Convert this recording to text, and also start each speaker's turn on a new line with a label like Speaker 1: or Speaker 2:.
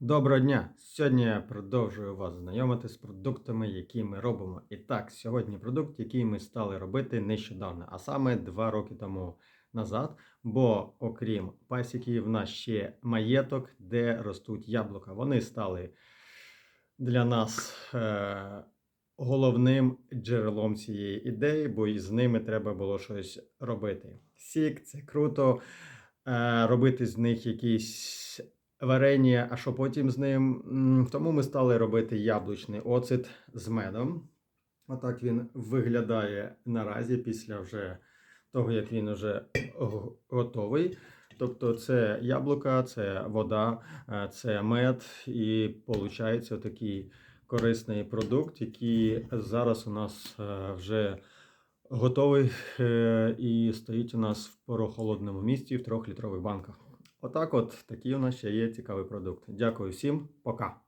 Speaker 1: Доброго дня! Сьогодні я продовжую вас знайомити з продуктами, які ми робимо. І так, сьогодні продукт, який ми стали робити нещодавно, а саме два роки тому назад. Бо, окрім пасіки, в нас ще маєток, де ростуть яблука. Вони стали для нас е- головним джерелом цієї ідеї, бо із ними треба було щось робити. Сік це круто. Е- робити з них якісь варення, а що потім з ним? Тому ми стали робити яблучний оцет з медом. Отак він виглядає наразі після вже того, як він вже готовий. Тобто це яблука, це вода, е, це мед, і виходить такий корисний продукт, який зараз у нас е, вже готовий е, і стоїть у нас в порохолодному місці в трьохлітрових банках. Отак, от такий у нас ще є цікавий продукт. Дякую всім, пока.